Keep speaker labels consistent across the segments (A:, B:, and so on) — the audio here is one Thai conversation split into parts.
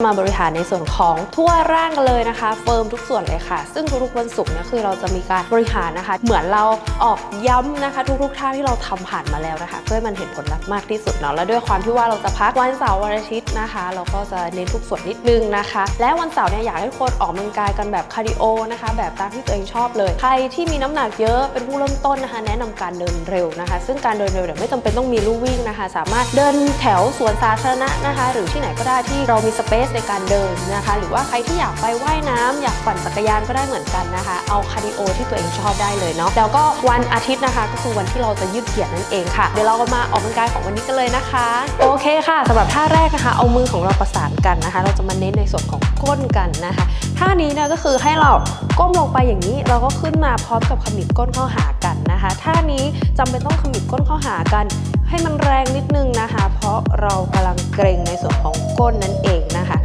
A: มาบริหารในส่วนของทั่วร่างกันเลยนะคะ เฟิร์มทุกส่วนเลยค่ะ ซึ่งทุกๆวันศุกร์เนี่ยคือเราจะมีการบริหารนะคะ เหมือนเราออกย้ำนะคะ ทุกๆท่าที่เราทำผ่านมาแล้วนะคะ เพื่อให้มันเห็นผลลัพธ์มากที่สุดเนาะและด้วยความที่ว่าเราจะพักวันเสาร์วันอาทิตย์นะคะ เราก็จะเน้นทุกส่วนนิดนึงนะคะ และวันเสาร์เนี่ยอยากให้คนออกกำลังกายกันแบบคาร์ดิโอนะคะ แบบตามที่ตัวเองชอบเลยใครที่มีน้ำหนักเยอะเป็นผู้เริ่มต้นนะคะ แนะนำการเดินเร็วนะคะ ซึ่งการเดินเร็วเนี่ยไม่จำเป็นต้องมีลู่วิ่งนะคะ สามารถเดินแถวสวนสาธารณะนะคะ หรือที่ไหนก็ได้ที่เรามีสเปซในการเดินนะคะ หรือว่าใครที่อยากไปว่ายน้ำอยากปั่นจักรยานก็ได้เหมือนกันนะคะ เอาคาร์ดิโอที่ตัวเองชอบได้เลยเนาะแล้วก็วันอาทิตย์นะคะ ก็คือวันที่เราจะยืดเหยียดนั่นเองค่ะเดี๋ยวเราก็มาออกกำลังกายของวันนี้กันเลยนะคะ โอเคค่ะสำหรับท่าแรกนะคะ เอามือของเราประสานกันนะคะ เราจะมาเน้นในส่วนของก้นกันนะคะท่านี้นี่ยก็คือให้เราก้มลงไปอย่างนี้ เราก็ขึ้นมาพร้อมกับขมิบก้นเข้าหากันนะคะท่านี้จำเป็นต้องขมิบก้นเข้าหากัน ให้มันแรงนิดนึงนะคะ เพราะเรากำลังเกรงในส่วนของก้นนั่นเองนะคะ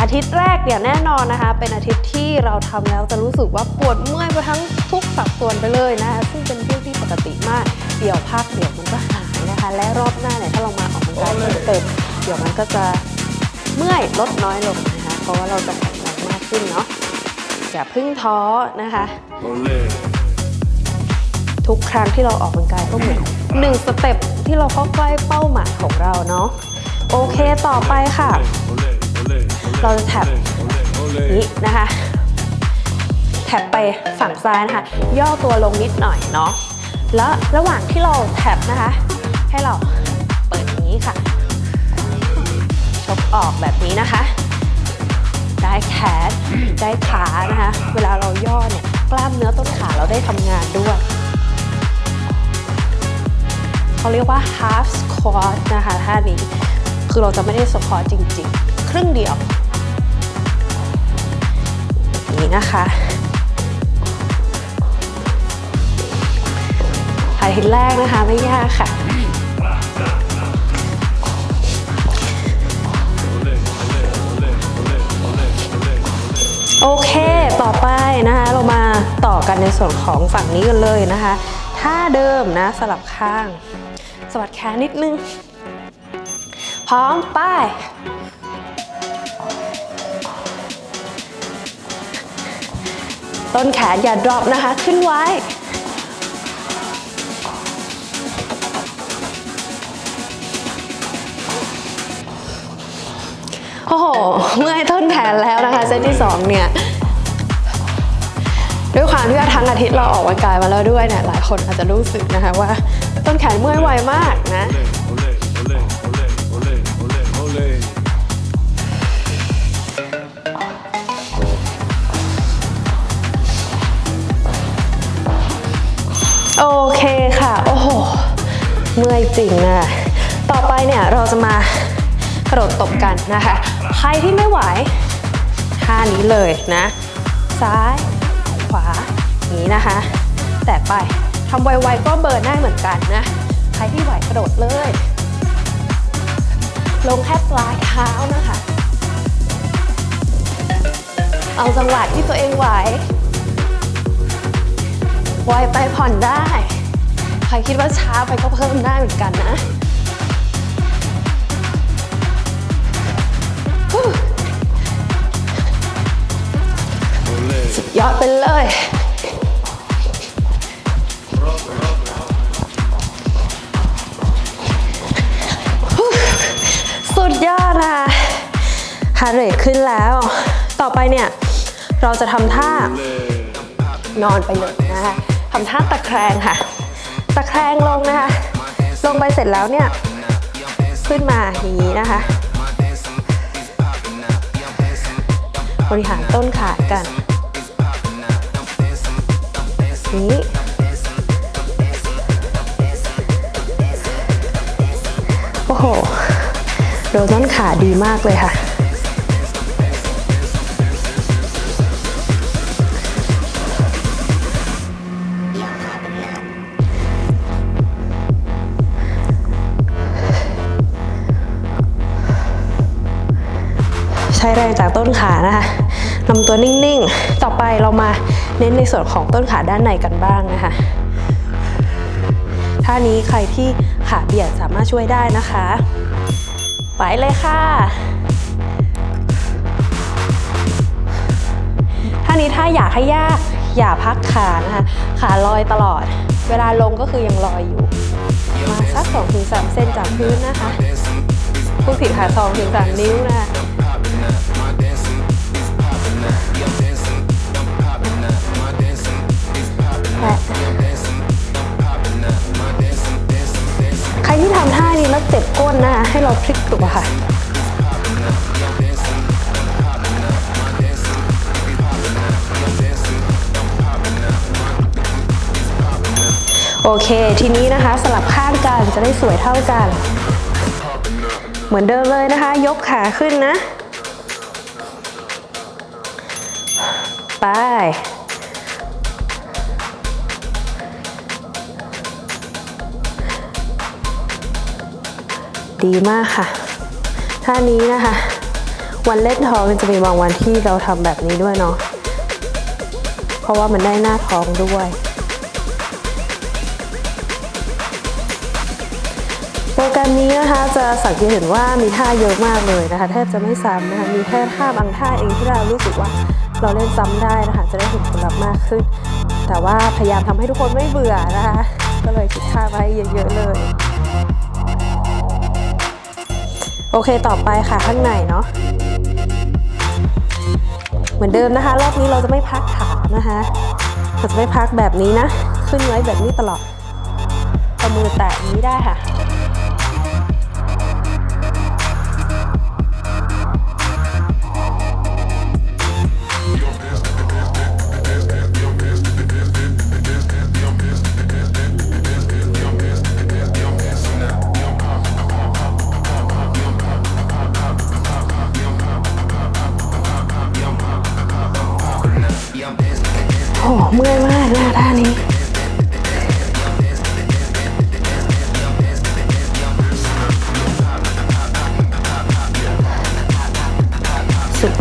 A: อาทิตย์แรกเนี่ยแน่นอนนะคะ เป็นอาทิตย์ที่เราทำแล้วจะรู้สึกว่าปวดเมื่อยไปทั้งทุกสัดส่วนไปเลยนะคะซึ่งเป็นเรื่องที่ปกติมากเดี๋ยวพักเดี๋ยวมันก็หายนะคะ และรอบหน้าเนี่ยถ้าเรามาออกกำลังกายเพิ่มเติมเดี๋ยวมันก็จะเมื่อยลดน้อยลงนะคะ เพราะว่าเราจะแข็งแรงมากขึ้นเนาะอย่าพึ่งท้อนะคะ
B: Ole,
A: ทุกครั้งที่เราออกกำลังกายก็เหมือนหนึ่งสเต็ปที่เราเข้าใกล้เป้าหมายของเราเนาะโอเคต่อไปค่ะ เราจะแท็บนี้นะคะ แท็บไปฝั่งซ้ายนะคะ ย่อตัวลงนิดหน่อยเนาะแล้วระหว่างที่เราแท็บนะคะ ให้เราเปิดอย่างนี้ค่ะชกออกแบบนี้นะคะ ได้แขนได้ขานะคะ เวลาเราย่อเนี่ยกล้ามเนื้อต้นขาเราได้ทำงานด้วย เขาเรียกว่า half squat นะคะท่านี้คือเราจะไม่ได้ squat จริงๆ ครึ่งเดียว นี้นะคะอาทิตย์แรกนะคะไม่ยากค่ะโอเค ต่อไปนะคะ เรามาต่อกันในส่วนของฝั่งนี้กันเลยนะคะ ท่าเดิมนะสลับข้าง สวัสดแขนนิดนึง พร้อมไป้ายต้นแขนอย่า drop นะคะ ขึ้นไว้ โอ้โห เมื่อยต้นแขนแล้วนะคะ เซตที่ 2 เนี่ย ด้วยความที่ว่าทั้งอาทิตย์เราออกกำลังกายมาแล้วด้วยเนี่ย หลายคนอาจจะรู้สึกนะคะว่า ต้นแขนเมื่อยไวมากนะ
B: Ole, ole, ole, ole, ole, ole.
A: โอเคค่ะ โอ้โห เมื่อยจริงนะต่อไปเนี่ยเราจะมากระโดดตบกันนะคะ ใครที่ไม่ไหวท่านี้เลยนะ ซ้าย ขวาอย่างนี้นะคะ แต่ไป ทำไวๆก็เบิร์นได้เหมือนกันนะ ใครที่ไหวกระโดดเลย ลงแค่ปลายเท้านะคะ เอาจังหวะที่ตัวเองไหวไวไปผ่อนได้ ใครคิดว่าช้าไปก็เพิ่มได้เหมือนกันนะฮู้
B: Ole.
A: ยอดไปเลย ฮาร์เรทขึ้นแล้ว ต่อไปเนี่ย เราจะทำท่านอนไปเลยนะคะทำท่าตะแคงค่ะ ตะแคงลงนะคะ ลงไปเสร็จแล้วเนี่ย ขึ้นมาอย่างนี้นะคะ บริหารต้นขากันนี้โอ้โห โดนต้นขาดีมากเลยค่ะ ช้แรงจากต้นขานะคะลำตัวนิ่งๆ ต่อไปเรามาเน้นในส่วนของต้นขาด้านในกันบ้างนะคะท่านี้ใครที่ขาเบียดสามารถช่วยได้นะคะ ไปเลยค่ะท่านี้ถ้าอยากให้ยากอย่าพักขานะคะขาลอยตลอด เวลาลงก็คือยังลอยอยู่ มาสักามเส้นจากพื้นนะคะผู้ผิดขาทองถึงสามนิ้วนะคะ โอเค ทีนี้นะคะสลับข้างกันจะได้สวยเท่ากัน เหมือนเดิมเลยนะคะ ยกขาขึ้นนะ ไป ดีมากค่ะ ท่านี้นะคะ วันเล่นท้องมันจะมีบางวันที่เราทำแบบนี้ด้วยเนาะ เพราะว่ามันได้หน้าท้องด้วย แกรมนี้นะคะจะสังเกตเห็นว่ามีท่าเยอะมากเลยนะคะแทบจะไม่ซ้ำนะคะมีแค่ท่าบางท่าเองที่เรารู้สึกว่าเราเล่นซ้ำได้นะคะจะได้เห็นผลลัพธ์มากขึ้น แต่ว่าพยายามทำให้ทุกคนไม่เบื่อนะคะ ก็เลยคิดท่าไว้เยอะๆเลย โอเคต่อไปค่ะข้างในเนาะเหมือนเดิมนะคะ รอบนี้เราจะไม่พักขานะคะเราจะไม่พักแบบนี้นะ ขึ้นไว้แบบนี้ตลอดเอามือแตะอย่างนี้ได้ค่ะ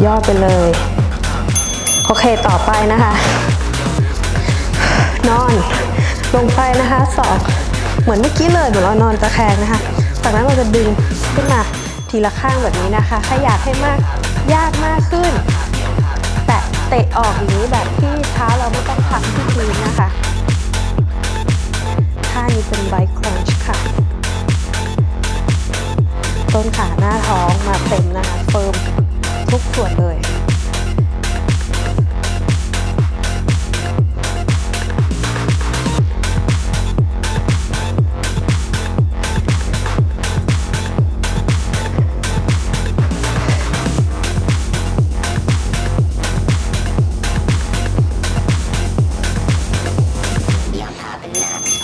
A: ยอดไปเลย โอเคต่อไปนะคะ นอนลงไปนะคะสองเหมือนเมื่อกี้เลยเหมือนเรานอนตะแคงนะคะ จากนั้นเราจะดึงขึ้นมาทีละข้างแบบนี้นะคะ ถ้าอยากให้มากยากมากขึ้น แตะเตะออกอย่างนี้แบบที่เท้าเราไม่ต้องพักที่พื้นนะคะท่านี้เป็นไบค์ครันช์ค่ะ ต้นขาหน้าท้องมาเต็มนะคะ เฟิร์ม ทุกส่วนเลย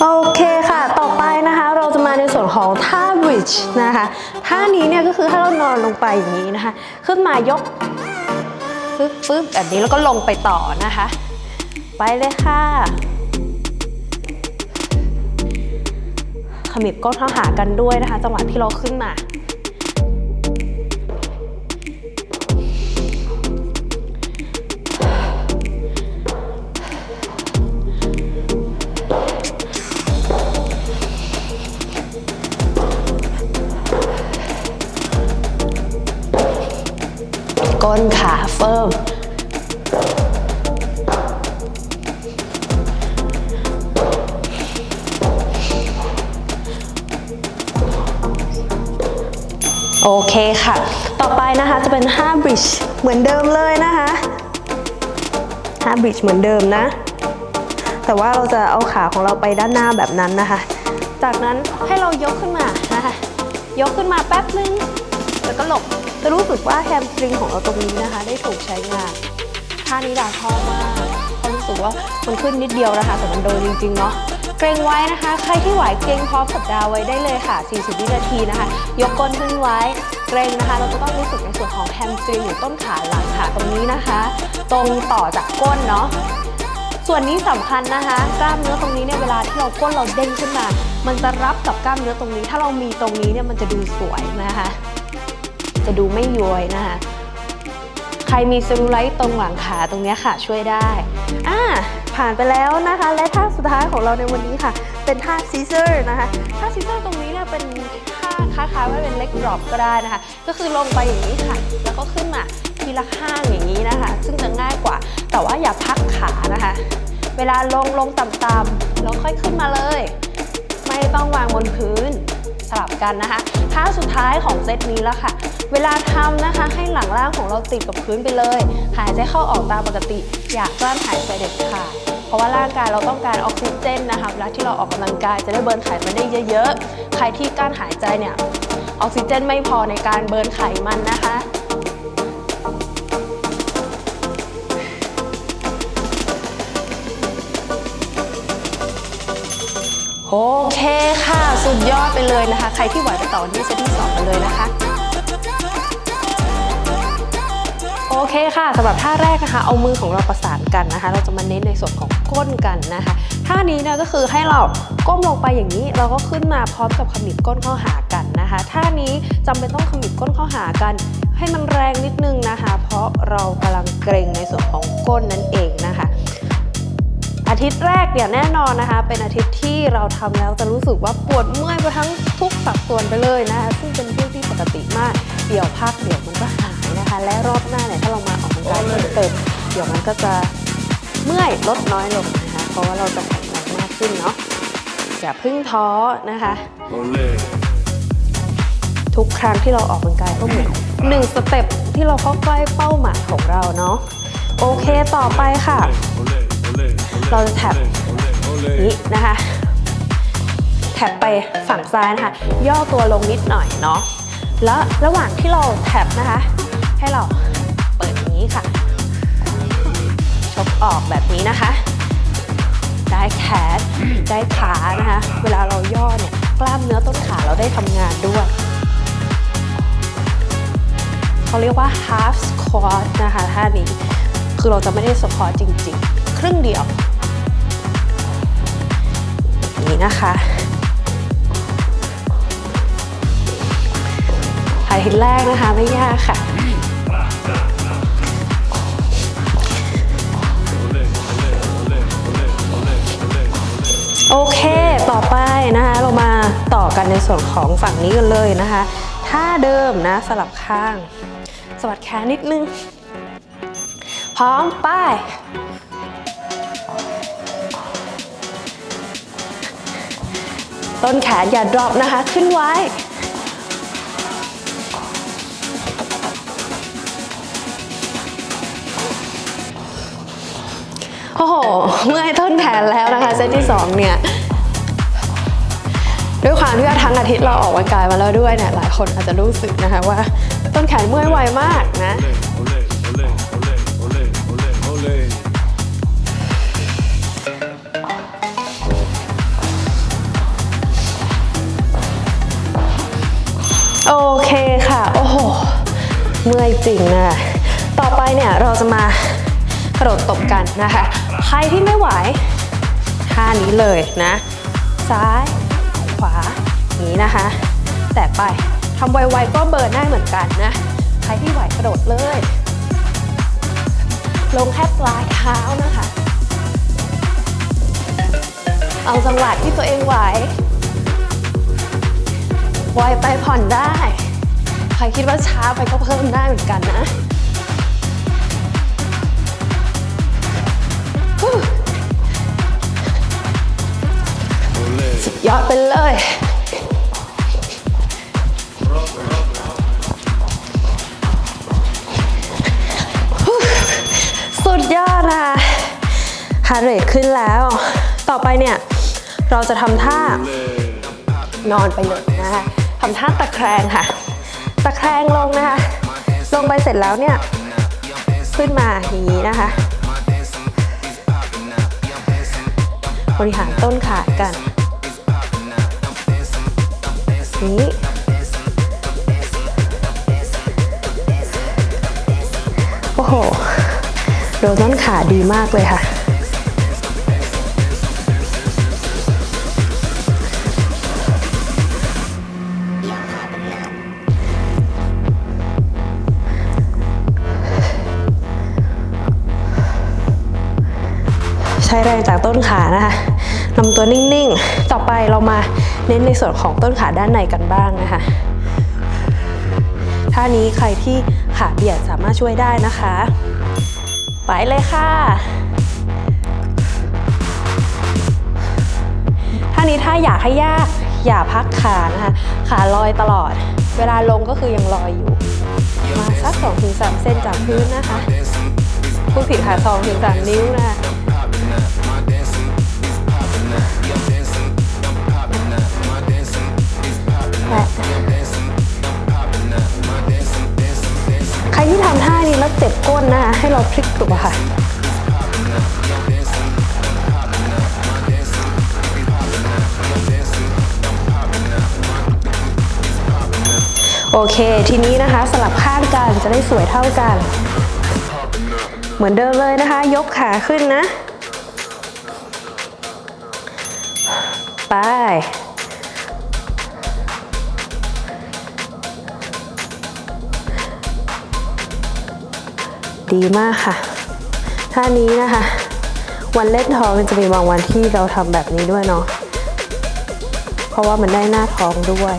A: โอเคค่ะ ต่อไปนะคะ เราจะมาในส่วนของท่า bridge นะคะ ท่านี้เนี่ยก็คือถ้าเรานอนลงไปอย่างนี้นะคะ ขึ้นมายกฟึบฟึบแบบนี้แล้วก็ลงไปต่อนะคะ ไปเลยค่ะขมิบก้นเข้าหากันด้วยนะคะ จังหวะที่เราขึ้นมา ก้นขาเฟิร์มโอเคค่ะ ต่อไปนะคะจะเป็น5 bridge เหมือนเดิมเลยนะคะ5 bridge เหมือนเดิมนะ แต่ว่าเราจะเอาขาของเราไปด้านหน้าแบบนั้นนะคะ จากนั้นให้เรายกขึ้นมานะคะ ยกขึ้นมาแป๊บนึง แล้วก็หลบ จะรู้สึกว่าแฮมสตริงของเราตรงนี้นะคะ ได้ถูกใช้งานท่านี้ดาชอบมากพราะรู้สึกว่ามันขึ้นนิดเดียวนะคะแต่มันโดนจริงๆเนาะเกรงไว้นะคะ ใครที่ไหวเกรงพร้อมกับดาวไว้ได้เลยค่ะ 40 วินาทีนะคะ ยกก้นขึ้นไว้เกรงนะคะ เราจะต้องรู้สึกในส่วนของแฮมสตริงหรือต้นขาหลังขาตรงนี้นะคะ ตรงต่อจากก้นเนาะส่วนนี้สำคัญนะคะ กล้ามเนื้อตรงนี้เนี่ยเวลาที่เราก้นเราเด้งขึ้นมา มันจะรับกับกล้ามเนื้อตรงนี้ ถ้าเรามีตรงนี้เนี่ยมันจะดูสวยนะคะ จะดูไม่ย้วยนะคะใครมีเซลลูไลท์ตรงหลังขาตรงนี้ค่ะช่วยได้อ่าผ่านไปแล้วนะคะ และท่าสุดท้ายของเราในวันนี้ค่ะ เป็นท่าซีเซอร์นะคะท่าซีเซอร์ตรงนี้เนี่ยเป็นท่าคล้ายๆว่าเป็นเล็กดรอปก็ได้นะคะ ก็คือลงไปอย่างนี้ค่ะ แล้วก็ขึ้นมาทีละข้างอย่างนี้นะคะ ซึ่งจะง่ายกว่า แต่ว่าอย่าพักขานะคะ เวลาลงลงต่ำๆแล้วค่อยขึ้นมาเลย ไม่ต้องวางบนพื้น ลับกันนะคะท่าสุดท้ายของเซตนี้แล้วค่ะ เวลาทำนะคะให้หลังล่างของเราติดกับพื้นไปเลย หายใจเข้าออกตามปกติ อย่ากลั้นหายใจเด็ดขาดเพราะว่าร่างกายเราต้องการออกซิเจนนะคะเวลาที่เราออกกำลังกายจะได้เบิร์นไขมันได้เยอะๆ ใครที่กลั้นหายใจเนี่ยออกซิเจนไม่พอในการเบิร์นไขมันนะคะ โอเคค่ะ สุดยอดไปเลยนะคะ ใครที่ไหวไปต่อที่เซตที่สองกันเลยนะคะ โอเคค่ะสำหรับท่าแรกนะคะ เอามือของเราประสานกันนะคะ เราจะมาเน้นในส่วนของก้นกันนะคะท่านี้เนี่ยก็คือให้เราก้มลงไปอย่างนี้ เราก็ขึ้นมาพร้อมกับขมิบก้นเข้าหากันนะคะท่านี้จำเป็นต้องขมิบก้นเข้าหากัน ให้มันแรงนิดนึงนะคะ เพราะเรากำลังเกรงในส่วนของก้นนั่นเองนะคะ อาทิตย์แรกเนี่ยแน่นอนนะคะ เป็นอาทิตย์ที่เราทำแล้วจะรู้สึกว่าปวดเมื่อยไปทั้งทุกสัดส่วนไปเลยนะคะซึ่งเป็นเรื่องที่ปกติมาก เดี๋ยวพักเดี๋ยวมันก็หายนะคะ และรอบหน้าเนี่ยถ้าเรามาออกกำลังกายเพิ่มเติมเดี๋ยวมันก็จะเมื่อยลดน้อยลงนะคะ เพราะว่าเราจะแข็งแรงมากขึ้นเนาะอย่าเพึ่งท้อนะคะทุกครั้งที่เราออกกำลังกายก็เหมือนหนึ่งสเต็ปที่เราเข้าใกล้เป้าหมายของเราเนาะโอเคต่อไปค่ะ เราจะแท็บนี้นะคะ แท็บไปฝั่งซ้ายนะคะ ย่อตัวลงนิดหน่อยเนาะ แล้วระหว่างที่เราแท็บนะคะ ให้เราเปิดอย่างนี้ค่ะ ชกออกแบบนี้นะคะ ได้แขน ได้ขานะคะ เวลาเราย่อเนี่ย กล้ามเนื้อต้นขาเราได้ทำงานด้วยเขาเรียกว่า half squat นะคะท่านี้ คือเราจะไม่ได้สควอตจริงๆ ครึ่งเดียว นี้นะคะอาทิตย์แรกนะคะไม่ยากค่ะ โอเค ต่อไปนะคะ เรามาต่อกันในส่วนของฝั่งนี้กันเลยนะคะท่าเดิมนะสลับข้าง สวัสดแขนนิดนึง พร้อม ไป ต้นแขนอย่า drop นะคะ ขึ้นไว้ โอ้โห เมื่อยต้นแขนแล้วนะคะ เซตที่ 2 เนี่ย ด้วยความที่ว่าทั้งอาทิตย์เราออกกำลังกายมาแล้วด้วยเนี่ย หลายคนอาจจะรู้สึกนะคะว่า ต้นแขนเมื่อยไวมากนะ โอเคค่ะ โอ้โห เมื่อยจริงนะ ต่อไปเนี่ยเราจะมากระโดดตบกันนะคะ ใครที่ไม่ไหวท่านี้เลยนะ ซ้าย ขวาอย่างนี้นะคะ แต่ไปทำไวๆก็เบิร์นได้เหมือนกันนะ ใครที่ไหวกระโดดเลย ลงแค่ปลายเท้านะคะ เอาจังหวะที่ตัวเองไหว ไวไปผ่อนได้ ใครคิดว่าช้าไปก็เพิ่มได้เหมือนกันนะฮู้
B: Ole.
A: ยอดไปเลย สุดยอดนะฮาร์ดเรทขึ้นแล้ว ต่อไปเนี่ย เราจะทำท่านอนไปเลยนะคะ ทำท่าตะแคงค่ะ ตะแคงลงนะคะ ลงไปเสร็จแล้วเนี่ย ขึ้นมาอย่างนี้นะคะ บริหารต้นขากันนี้โอ้โห โดนต้นขาดีมากเลยค่ะ ต้นขานะคะนำตัวนิ่งๆ ต่อไปเรามาเน้นในส่วนของต้นขาด้านในกันบ้างนะคะท่านี้ใครที่ขาเบียดสามารถช่วยได้นะคะ ไปเลยค่ะท่านี้ถ้าอยากให้ยากอย่าพักขานะคะ ขาลอยตลอด เวลาลงก็คือยังลอยอยู่ มาสัก2-3ถึง3เส้นจากพื้นนะคะพูดผิดค่ะ2-3ถึง3นิ้วนะคะ ใครที่ทำท่านี้แล้วเจ็บก้นนะคะให้เราพลิกตัวค่ะโอเค ทีนี้นะคะสลับข้างกันจะได้สวยเท่ากัน เหมือนเดิมเลยนะคะ ยกขาขึ้นนะ ไป ดีมากค่ะ ท่านี้นะคะ วันเล่นท้องจะมีบางวันที่เราทำแบบนี้ด้วยเนาะ เพราะว่ามันได้หน้าท้องด้วย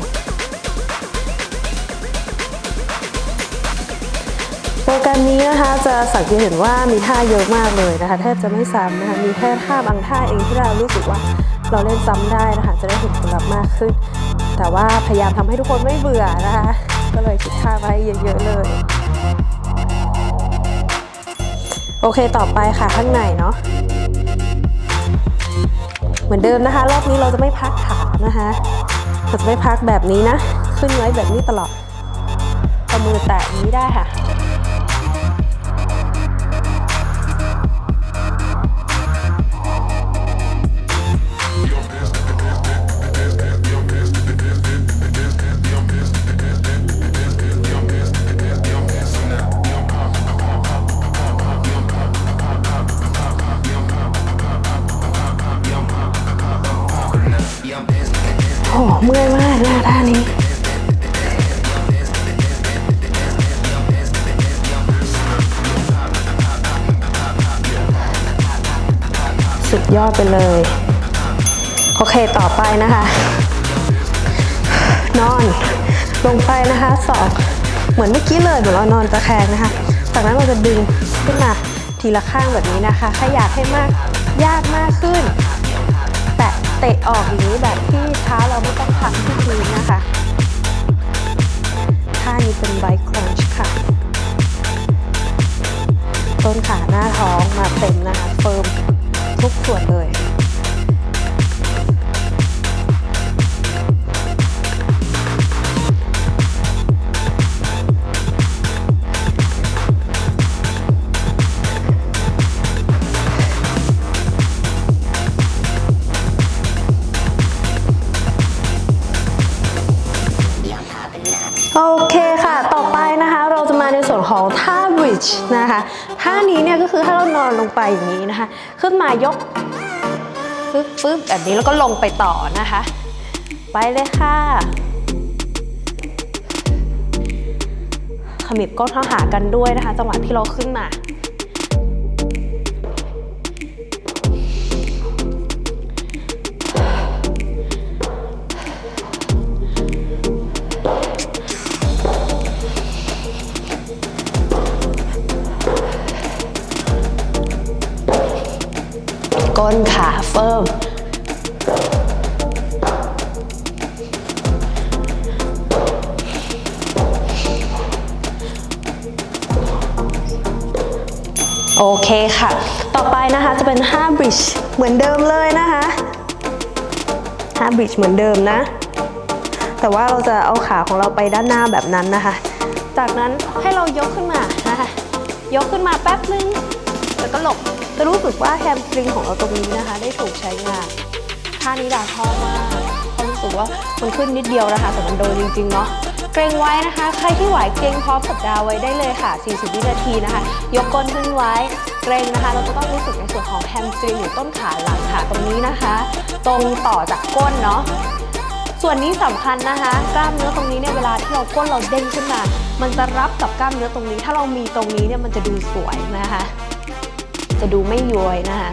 A: โปรแกรมนี้นะคะจะสังเกตเห็นว่ามีท่าเยอะมากเลยนะคะแทบจะไม่ซ้ำนะคะมีแค่ท่าบางท่าเองที่เรารู้สึกว่าเราเล่นซ้ำได้นะคะจะได้เห็นผลลัพธ์มากขึ้น แต่ว่าพยายามทำให้ทุกคนไม่เบื่อนะคะก็เลยคิดท่าไว้เยอะๆเลย โอเคต่อไปค่ะข้างในเนาะเหมือนเดิมนะคะ รอบนี้เราจะไม่พักขานะคะเราจะไม่พักแบบนี้นะ ขึ้นไว้แบบนี้ตลอดเอามือแตะอย่างนี้ได้ค่ะ สุดยอดไปเลย โอเคต่อไปนะคะ นอน ลงไปนะคะสองเหมือนเมื่อกี้เลยเหมือนเรานอนตะแคงนะคะ จากนั้นเราจะดึงขึ้นมาทีละข้างแบบนี้นะคะ ถ้าอยากให้มากยากมากขึ้น แตะเตะออกอย่างนี้แบบที่เท้าเราไม่ต้องพักที่พื้นนะคะท่านี้เป็นไบค์ครันช์ค่ะ ต้นขาหน้าท้องมาเต็มนะคะ เฟิร์ม ทุกส่วนเลยโอเคค่ะ ต่อไปนะคะ เราจะมาในส่วนของท่า bridge นะคะ ท่านี้เนี่ยก็คือถ้าเรานอนลงไปอย่างนี้นะคะ ขึ้นมายกฟึ๊บฟึ๊บแบบนี้แล้วก็ลงไปต่อนะคะ ไปเลยค่ะขมิบก้นเข้าหากันด้วยนะคะ จังหวะที่เราขึ้นมา ก้นขาเฟิร์มโอเคค่ะ ต่อไปนะคะจะเป็น5 bridge เหมือนเดิมเลยนะคะ5 bridge เหมือนเดิมนะ แต่ว่าเราจะเอาขาของเราไปด้านหน้าแบบนั้นนะคะ จากนั้นให้เรายกขึ้นมานะคะ ยกขึ้นมาแป๊บนึง แล้วก็หลบจะรู้สึกว่าแฮมสตริงของเราตรงนี้นะคะ ได้ถูกใช้งานท่านี้ดาชอบมากรู้สึกว่ามันขึ้นนิดเดียวนะคะแต่มันโดนจริงๆเนาะเกรงไว้นะคะ ใครที่ไหวเกรงพร้อมกับดาวไว้ได้เลยค่ะ 40 วินาทีนะคะ ยกก้นขึ้นไว้เกรงนะคะ เราจะต้องรู้สึกในส่วนของแฮมสตริงหรือต้นขาหลังขาตรงนี้นะคะ ตรงต่อจากก้นเนาะส่วนนี้สำคัญนะคะ กล้ามเนื้อตรงนี้เนี่ยเวลาที่เราก้นเราเด้งขึ้นมา มันจะรับกับกล้ามเนื้อตรงนี้ ถ้าเรามีตรงนี้เนี่ยมันจะดูสวยนะคะ จะดูไม่ย้วยนะคะ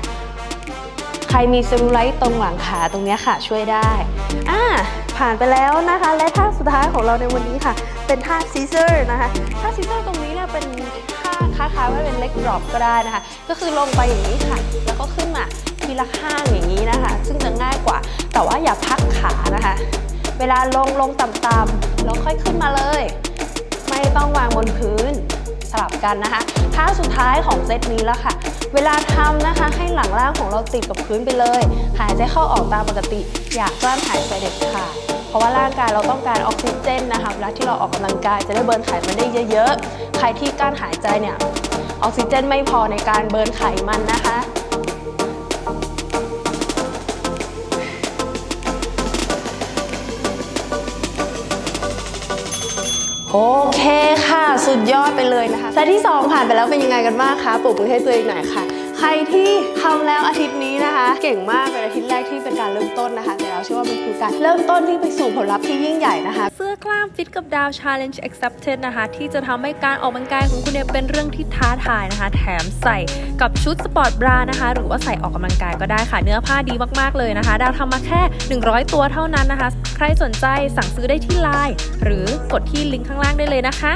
A: ใครมีเซลลูไลท์ตรงหลังขาตรงนี้ค่ะช่วยได้อ่าผ่านไปแล้วนะคะ และท่าสุดท้ายของเราในวันนี้ค่ะ เป็นท่าซีเซอร์นะคะ ท่าซีเซอร์ตรงนี้เนี่ยเป็นท่าคล้ล้ายๆว่าเป็นเล็กดรอปก็ได้นะคะ ก็คือลงไปอย่างนี้ค่ะ แล้วก็ขึ้นมาทีละข้างอย่างนี้นะคะ ซึ่งจะง่ายกว่า แต่ว่าอย่าพักขานะคะ เวลาลงลงต่ำๆแล้วค่อยขึ้นมาเลย ไม่ต้องวางบนพื้นสลับกันนะคะ ท่าสุดท้ายของเซตนี้แล้วค่ะ เวลาทำนะคะให้หลังล่างของเราติดกับพื้นไปเลย หายใจเข้าออกตามปกติ อย่ากลั้นหายใจเด็ดขาดเพราะว่าร่างกายเราต้องการออกซิเจนนะคะเวลาที่เราออกกำลังกายจะได้เบิร์นไขมันได้เยอะ ๆ ใครที่กลั้นหายใจเนี่ยออกซิเจนไม่พอในการเบิร์นไขมันนะคะโอเคค่ะ สุดยอดไปเลยนะคะแต่ที่ 2 ผ่านไปแล้วเป็นยังไงกันบ้างคะปรบมือให้ตัวเองหน่อยค่ะ ใครที่ทำแล้วอาทิตย์นี้นะคะ เก่งมากเป็นอาทิตย์แรกที่เป็นการเริ่มต้นนะคะ แต่เราเชื่อว่ามันคือการเริ่มต้นที่ไปสู่ผลลัพธ์ที่ยิ่งใหญ่นะคะ
C: เสื้อกล้ามฟิตกับดาว Challenge Accepted นะคะ ที่จะทำให้การออกกำลังกายของคุณเนี่ยเป็นเรื่องที่ท้าทายนะคะ แถมใส่กับชุดสปอร์ตบรานะคะ หรือว่าใส่ออกกำลังกายก็ได้ค่ะ เนื้อผ้าดีมากๆเลยนะคะ ดาวทำมาแค่ 100 ตัวเท่านั้นนะคะ ใครสนใจสั่งซื้อได้ที่ไลน์หรือกดที่ลิงก์ข้างล่างได้เลยนะคะ